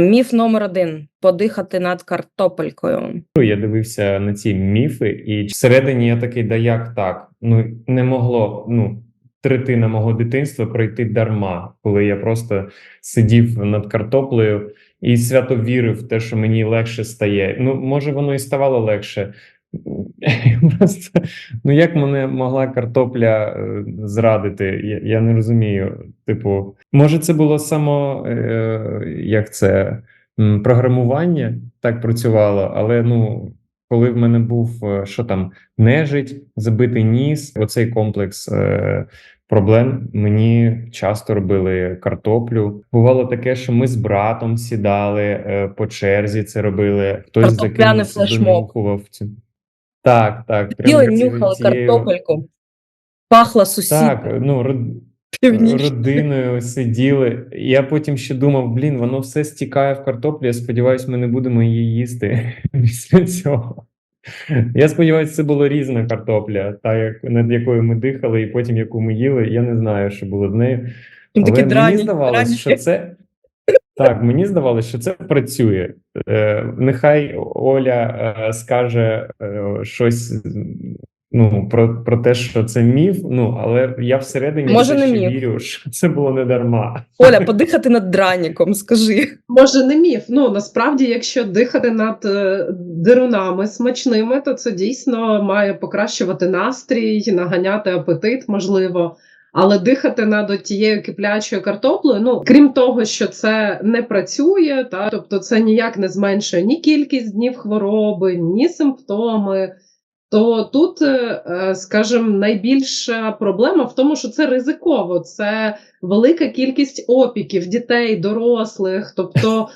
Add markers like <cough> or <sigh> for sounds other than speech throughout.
Міф номер один подихати над картопелькою. Ну, Я дивився на ці міфи, і всередині я такий, да як так? Ну не могло ну третина мого дитинства пройти дарма, коли я просто сидів над картоплею і свято вірив в те, що мені легше стає. Ну, може, воно і ставало легше. Просто ну як мене могла картопля е, зрадити? Я, я не розумію. Типу, може, це було само е, як це програмування так працювало, але ну. Коли в мене був е, що там нежить, забитий ніс, оцей комплекс е, проблем мені часто робили картоплю. Бувало таке, що ми з братом сідали е, по черзі, це робили. Хтось закинувся, флешмоб. Так, так. Ці- нюхали цією- картопельку. Пахла сусід. Так, ну род- родиною сиділи. Я потім ще думав: блін, воно все стікає в картоплю. Я сподіваюся, ми не будемо її їсти <laughs> після цього. Я сподіваюся, це була різна картопля, та як над якою ми дихали, і потім яку ми їли. Я не знаю, що було з нею. Такі мені здавалося, що це так, мені здавалося, що це працює. Е, нехай Оля е, скаже е, щось ну, про, про те, що це міф. Ну, але я всередині Може, не міф. вірю, що це було не дарма. Оля, подихати над драніком, скажи. Може, не міф. Ну насправді, якщо дихати над е, дирунами смачними, то це дійсно має покращувати настрій, наганяти апетит, можливо. Але дихати над тією киплячою картоплею, ну крім того, що це не працює, та тобто це ніяк не зменшує ні кількість днів хвороби, ні симптоми. То тут, е, скажімо, найбільша проблема в тому, що це ризиково. Це велика кількість опіків дітей, дорослих. Тобто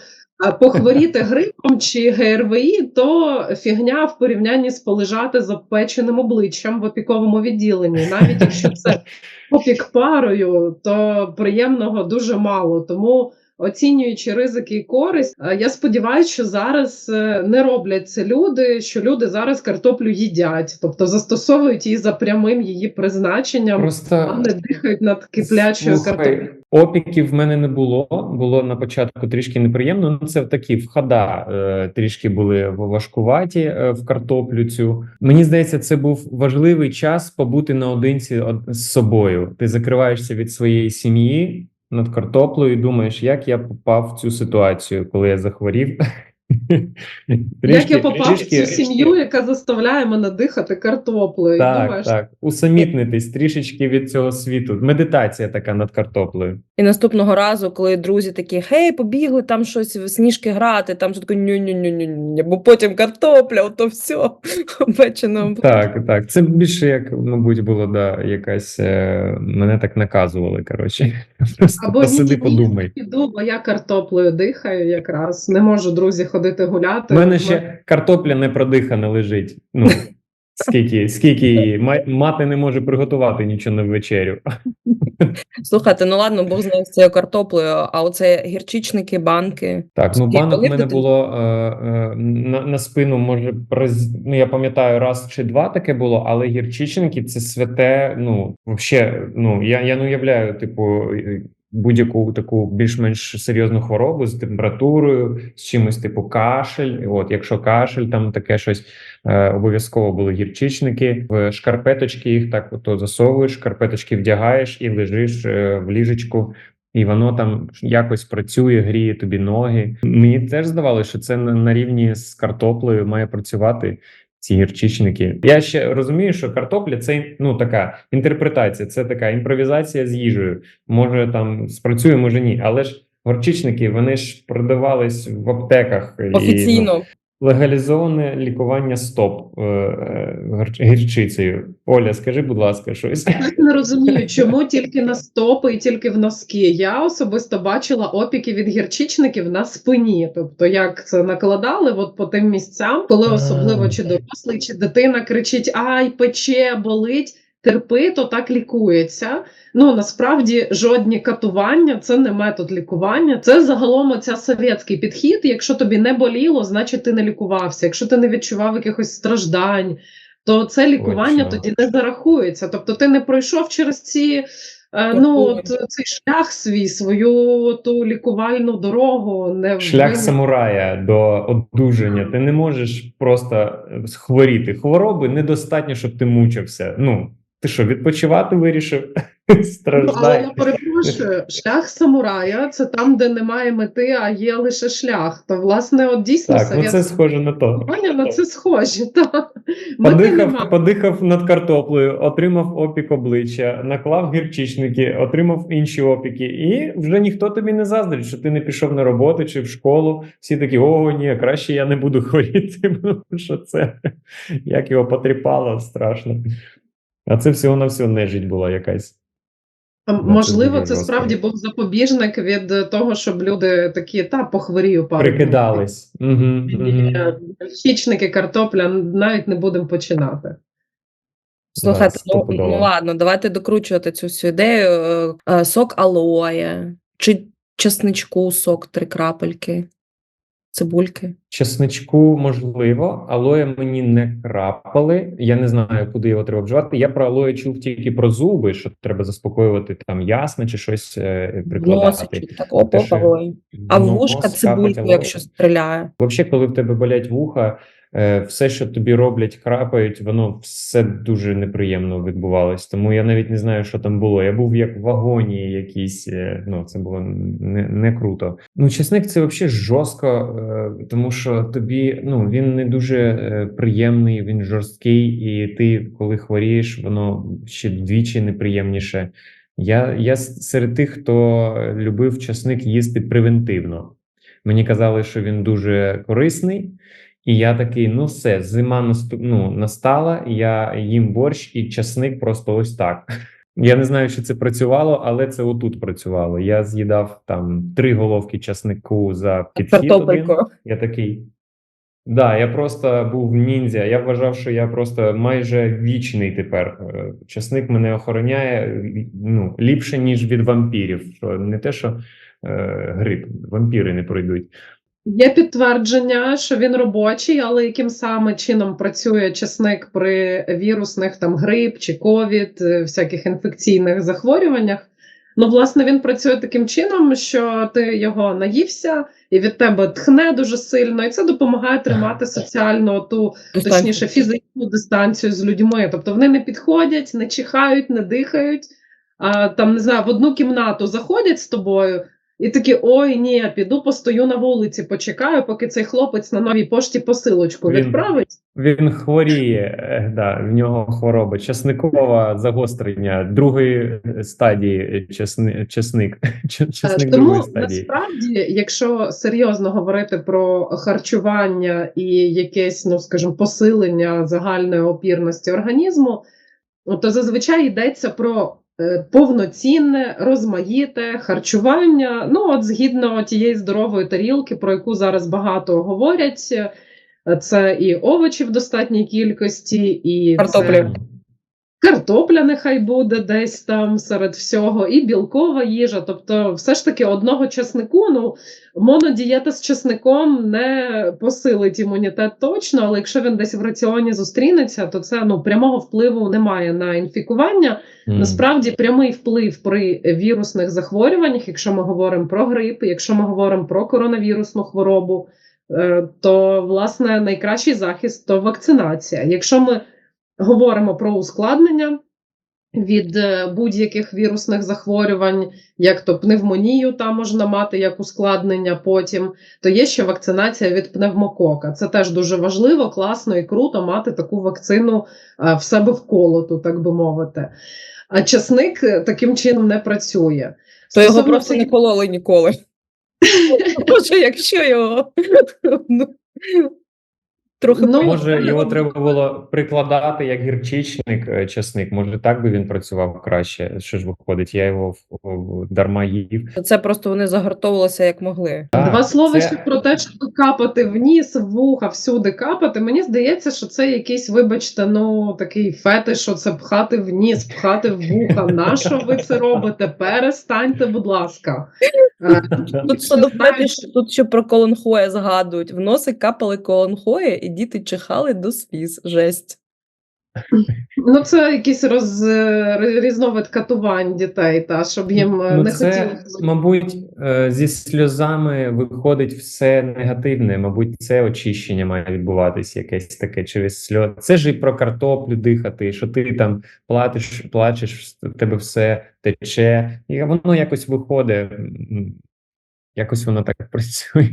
похворіти грипом чи ГРВІ, то фігня в порівнянні з полежати з обпеченим обличчям в опіковому відділенні. Навіть якщо це <laughs> опік парою, то приємного дуже мало. Тому. Оцінюючи ризики і користь, е, я сподіваюся, що зараз е, не роблять це люди, що люди зараз картоплю їдять, тобто застосовують її за прямим її призначенням, а Просто не дихають над киплячою картоплею. Опіків в мене не було. Було на початку трішки неприємно. Ну це такі входа е, трішки були важкуваті е, в картоплю. Цю мені здається, це був важливий час побути наодинці од- з собою. Ти закриваєшся від своєї сім'ї над картоплею і думаєш, як я попав в цю ситуацію, коли я захворів. <laughs> Як я попав в цю сім'ю, яка заставляє мене дихати картоплею. Так, Думаєш, так, усамітнитись трішечки від цього світу. Медитація така над картоплею. І наступного разу, коли друзі такі, гей, побігли там щось в сніжки грати, там що таке ню ню ню ню ню бо потім картопля, ото все <laughs> обпечено. Так, так. Це більше як, мабуть, було да, якась е, мене так наказували. Коротше, <laughs> просто Або посиди, ні, ні, ні, подумай. піду, бо я картоплею дихаю якраз. Не можу друзі ходити гуляти. У мене ще картопля не продихана лежить. Ну скільки, скільки її мати не може приготувати нічого на вечерю. <laughs> Слухайте, ну ладно, Бог знає з цією картоплею, а оце гірчичники, банки. Так, ну банок в мене було е, е, на, на спину, може, ну я пам'ятаю, раз чи два таке було, але гірчичники це святе. Ну, взагалі, ну я, я не уявляю, типу, будь-яку таку більш-менш серйозну хворобу з температурою, з чимось, типу, кашель. От, якщо кашель, там таке щось е, обов'язково були гірчичники, в шкарпеточки їх так ото засовуєш, шкарпеточки вдягаєш і лежиш е, в ліжечку. І воно там якось працює, гріє тобі ноги. Мені теж здавалося, що це на, рівні з картоплею має працювати ці гірчичники. Я ще розумію, що картопля це ну така інтерпретація, це така імпровізація з їжею. Може там спрацює, може ні. Але ж горчичники вони ж продавались в аптеках І, ну, Офіційно. Легалізоване лікування стоп е, е, гірчицею. Оля, скажи, будь ласка, щось. Я не розумію, чому тільки на стопи і тільки в носки. Я особисто бачила опіки від гірчичників на спині. Тобто, як це накладали от по тим місцям, коли особливо чи дорослий, чи дитина кричить: Ай, пече, болить. Терпи, то так лікується. Ну насправді жодні катування це не метод лікування. Це загалом оця совєтський підхід. Якщо тобі не боліло, значить ти не лікувався. Якщо ти не відчував якихось страждань, то це лікування Точно. тоді не зарахується. Тобто, ти не пройшов через ці Е, Ну, от цей шлях свій, свою ту лікувальну дорогу не Шлях самурая до одужання. Ти не можеш просто е, хворіти. Хвороби недостатньо, щоб ти мучився. Ну, ти що, відпочивати вирішив? <laughs> Ну, але я перепрошую, шлях самурая це там, де немає мети, а є лише шлях. То, власне, от дійсно Так, ну це схоже на то. На це схожі. <laughs> Та. Подихав, подихав над картоплею, отримав опік обличчя, наклав гірчичники, отримав інші опіки, і вже ніхто тобі не заздрить, що ти не пішов на роботу чи в школу. Всі такі: о, ні, краще я не буду <laughs> хворіти, бо що це як його потріпало, страшно. А це всього на всього нежить була якась. А, Можливо, це справді був запобіжник від того, щоб люди такі та похворію пару. Прикидались. Угу, угу. Е, Хічники, картопля навіть не будемо починати. Слухайте, ну, ну ладно, давайте докручувати цю всю ідею. Е, е, Сок алоє, чи чесничку сок три крапельки, цибульки. Чесничку можливо, алоє мені не крапали. Я не знаю, куди його треба вживати. Я про алоє чув тільки про зуби, що треба заспокоювати там ясне чи щось е, прикладати. носичок, так опа, Те, що алоє. А в нос вушка капать цибульку, алоє. якщо стріляє. Взагалі, коли в тебе болять вуха, все, що тобі роблять, крапають, воно все дуже неприємно відбувалось. Тому я навіть не знаю, що там було. Я був як в вагоні якийсь. е, Ну, це було не, не круто. Ну, чесник це взагалі жорстко, е, тому що тобі ну він не дуже е, приємний, він жорсткий, і ти, коли хворієш, воно ще двічі неприємніше. Я, я серед тих, хто любив чесник їсти превентивно. Мені казали, що він дуже корисний, і я такий: ну все, зима наступ... ну, настала, я їм борщ і часник просто ось так. <laughs> Я не знаю, чи це працювало, але це отут працювало. Я з'їдав там три головки часнику за підхід. один. Я такий. Да, я просто був ніндзя. Я вважав, що я просто майже вічний тепер. Е, Часник мене охороняє ну, ліпше, ніж від вампірів. Що не те, що е, грип, вампіри не пройдуть. Є підтвердження, що він робочий, але яким саме чином працює чесник при вірусних там грип чи ковід, е, всяких інфекційних захворюваннях. Ну, власне, він працює таким чином, що ти його наївся, і від тебе тхне дуже сильно, і це допомагає тримати соціальну ту точніше фізичну дистанцію з людьми. Тобто вони не підходять, не чихають, не дихають. А, там не знаю, в одну кімнату заходять з тобою, і такі: ой, ні, піду постою на вулиці, почекаю, поки цей хлопець на новій пошті посилочку Він- відправить. Він хворіє, е, да, в нього хвороба. Часникова загострення другої стадії е, чесни, чесник. <laughs> Е, Чесник Тому другої стадії. насправді, якщо серйозно говорити про харчування і якесь, ну скажімо, посилення загальної опірності організму, то зазвичай йдеться про повноцінне, розмаїте харчування. Ну, от згідно тієї здорової тарілки, про яку зараз багато говорять. е, Це і овочі в достатній кількості, і Картоплі. це картопля нехай буде десь там серед всього, і білкова їжа. Тобто, все ж таки одного часнику, ну монодієта з часником не посилить імунітет точно, але якщо він десь в раціоні зустрінеться, то це ну прямого впливу немає на інфікування. М. Насправді прямий вплив при вірусних захворюваннях, якщо ми говоримо про грип, якщо ми говоримо про коронавірусну хворобу, е, то власне найкращий захист то вакцинація. Якщо ми говоримо про ускладнення від е, будь-яких вірусних захворювань, як то пневмонію там можна мати як ускладнення потім, то є ще вакцинація від пневмокока. Це теж дуже важливо, класно і круто мати таку вакцину е, в себе в колоту, так би мовити. А часник е, таким чином не працює. То його просто не кололи ніколи. <laughs> Якщо його ну, трохи Ну, Може, його треба було прикладати як гірчичник е, часник. Може, так би він працював краще. Що ж виходить? Я його дарма їв. це просто вони загартовувалися як могли. Так, Два слова це- ще про те, щоб капати в ніс, в вуха, всюди капати. Мені здається, що це якийсь, вибачте, ну такий фетиш, що це пхати в ніс, пхати в вуха. <laughs> Нащо ви це робите? Перестаньте, будь ласка. Тут що довбати, тут ще про колонхоя згадують. В носи капали колонхоя, і діти чихали до сліз. Жесть. Ну, це якийсь роз, е, різновид катувань дітей, та, щоб їм е, Ну, не це, хотілося. мабуть, е, зі сльозами виходить все негативне. Мабуть, це очищення має відбуватись якесь таке через сльоз. Це ж і про картоплю дихати, що ти там платиш, плачеш, в тебе все тече, і воно якось виходить. Якось воно так <laughs> працює.